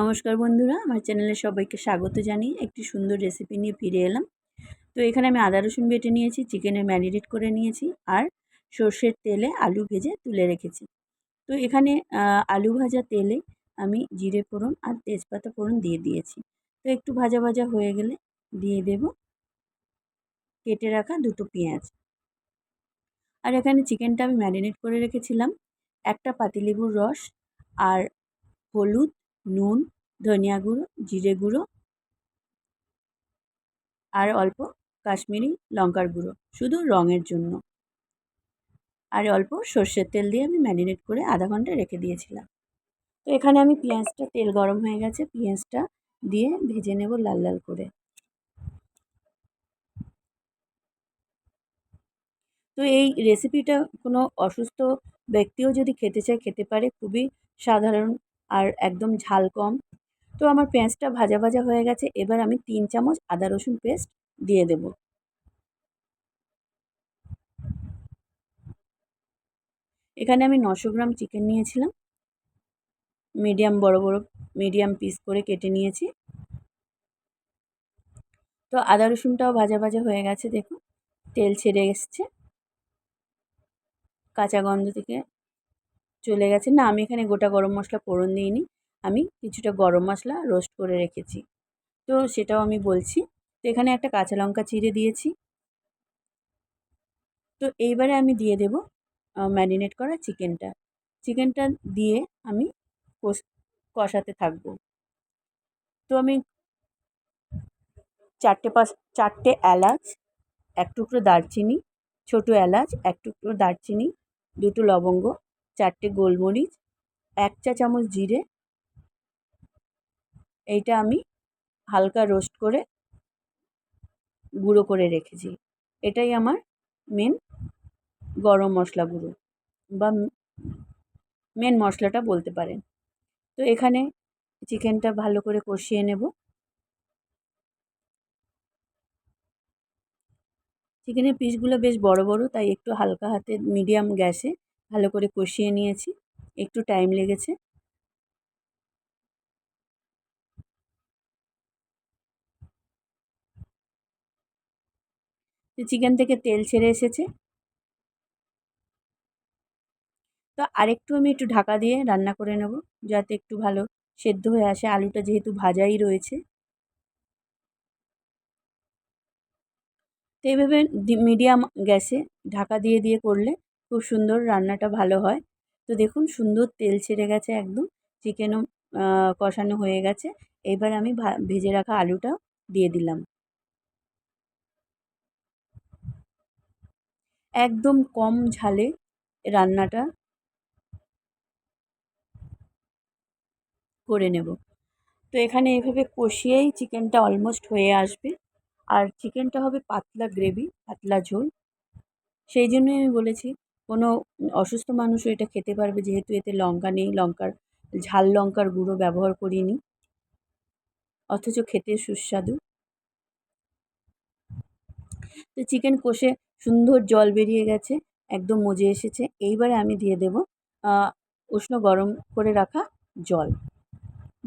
নমস্কার বন্ধুরা, আমার চ্যানেলে সবাইকে স্বাগত জানিয়ে একটি সুন্দর রেসিপি নিয়ে ফিরে এলাম। তো এখানে আমি আদা রসুন বেটে নিয়েছি চিকেনের ম্যারিনেট করে নিয়েছি আর সর্ষের তেলে আলু ভেজে তুলে রেখেছি। তো এখানে আলু ভাজা তেলে আমি জিরে ফোড়ন আর তেজপাতা ফোড়ন দিয়ে দিয়েছি। তো একটু ভাজা ভাজা হয়ে গেলে দিয়ে দেব কেটে রাখা দুটো পেঁয়াজ। আর এখানে চিকেনটা আমি ম্যারিনেট করে রেখেছিলাম, একটা পাতিলেবুর রস আর হলুদ নুন, ধনিয়া গুঁড়ো, জিরে গুঁড়ো আর অল্প কাশ্মীরি লঙ্কার গুঁড়ো, শুধু রঙের জন্য। আর অল্প সর্ষের তেল দিয়ে আমি ম্যারিনেট করে আধা ঘণ্টা রেখে দিয়েছিলাম। তো এখানে আমি পেঁয়াজটা, তেল গরম হয়ে গেছে, পেঁয়াজটা দিয়ে ভেজে নেব লাল লাল করে। তো এই রেসিপিটা কোনো অসুস্থ ব্যক্তিও যদি খেতে চায়, খেতে পারে, খুবই সাধারণ আর একদম ঝাল কম। তো আমার পেঁয়াজটা ভাজা ভাজা হয়ে গেছে। এবার আমি তিন চামচ আদা রসুন পেস্ট দিয়ে দেব। এখানে আমি নশো গ্রাম চিকেন নিয়েছিলাম। মিডিয়াম বড় বড়, মিডিয়াম পিস করে কেটে নিয়েছি। তো আদা রসুনটাও ভাজা ভাজা হয়ে গেছে, দেখুন। তেল ছেড়ে এসছে। কাঁচা গন্ধ থেকে চলে গেছে। না, আমি এখানে গোটা গরম মশলা ফোড়ন দিইনি। আমি কিছুটা গরম মশলা রোস্ট করে রেখেছি। তো সেটাও আমি বলছি। তো এখানে একটা কাঁচা লঙ্কা চিড়ে দিয়েছি। তো এইবারে আমি দিয়ে দেব ম্যারিনেট করা চিকেনটা। চিকেনটা দিয়ে আমি কষাতে থাকব। তো আমি চারটে পাঁচ, চারটে এলাচ, এক টুকরো দারচিনি, ছোটো এলাচ, এক টুকরো দারচিনি, দুটো লবঙ্গ চারটে গোলমরিচ, এক চা চামচ জিরে। এইটা আমি হালকা রোস্ট করে গুঁড়ো করে রেখেছি। এটাই আমার মেন গরম মশলা গুঁড়ো বা মেন মশলাটা বলতে পারেন। তো এখানে চিকেনটা ভালো করে কষিয়ে নেব। চিকেনের পিসগুলো বেশ বড় বড়, তাই একটু হালকা হাতে, মিডিয়াম গ্যাসে ভালো করে কষিয়ে নিয়েছি। একটু টাইম লেগেছে। চিকেন থেকে তেল ছেড়ে এসেছে। তো আরেকটু আমি একটু ঢাকা দিয়ে রান্না করে নেব, যাতে একটু ভালো সেদ্ধ হয়ে আসে। আলুটা যেহেতু ভাজাই রয়েছে। তো এইভাবে মিডিয়াম গ্যাসে ঢাকা দিয়ে দিয়ে করলে খুব সুন্দর রান্নাটা ভালো হয়। তো দেখুন সুন্দর তেল ছেড়ে গেছে একদম, চিকেনও কষানো হয়ে গেছে। এবার আমি ভেজে রাখা আলুটা দিয়ে দিলাম। একদম কম ঝালে রান্নাটা করে নেব। তো এখানে এভাবে কষিয়েই চিকেনটা অলমোস্ট হয়ে আসবে। আর চিকেনটা হবে পাতলা গ্রেভি পাতলা ঝোল। সেই জন্যই আমি বলেছি কোনো অসুস্থ মানুষও এটা খেতে পারবে যেহেতু এতে লঙ্কা নেই, লঙ্কার, ঝাল লঙ্কার গুঁড়ো ব্যবহার করিনি। অথচ খেতে সুস্বাদু। তো চিকেন কষে সুন্দর জল বেরিয়ে গেছে, একদম মজে এসেছে। এইবারে আমি দিয়ে দেব উষ্ণ গরম করে রাখা জল।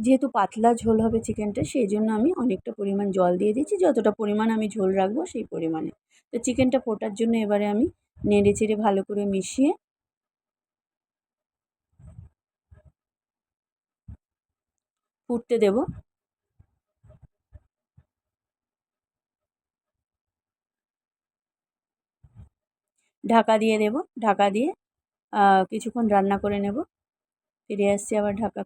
যেহেতু পাতলা ঝোল হবে চিকেনটা, সেই জন্য আমি অনেকটা পরিমাণ জল দিয়ে দিচ্ছি যতটা পরিমাণ আমি ঝোল রাখব সেই পরিমাণে। তো চিকেনটা ফোটার জন্য এবারে আমি নেড়ে চেড়ে ভালো করে মিশিয়ে ফুটতে দেব। ঢাকা দিয়ে দেব, ঢাকা দিয়ে কিছুক্ষণ রান্না করে নেব। ফিরে আসছি আবার ঢাকা।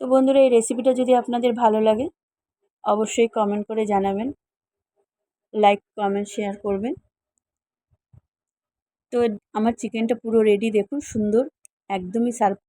তো বন্ধুরা, এই রেসিপিটা যদি আপনাদের ভালো লাগে, অবশ্যই কমেন্ট করে জানাবেন। লাইক কমেন্ট শেয়ার করবেন। তো আমার চিকেনটা পুরো রেডি দেখুন সুন্দর একদমই সার্ভ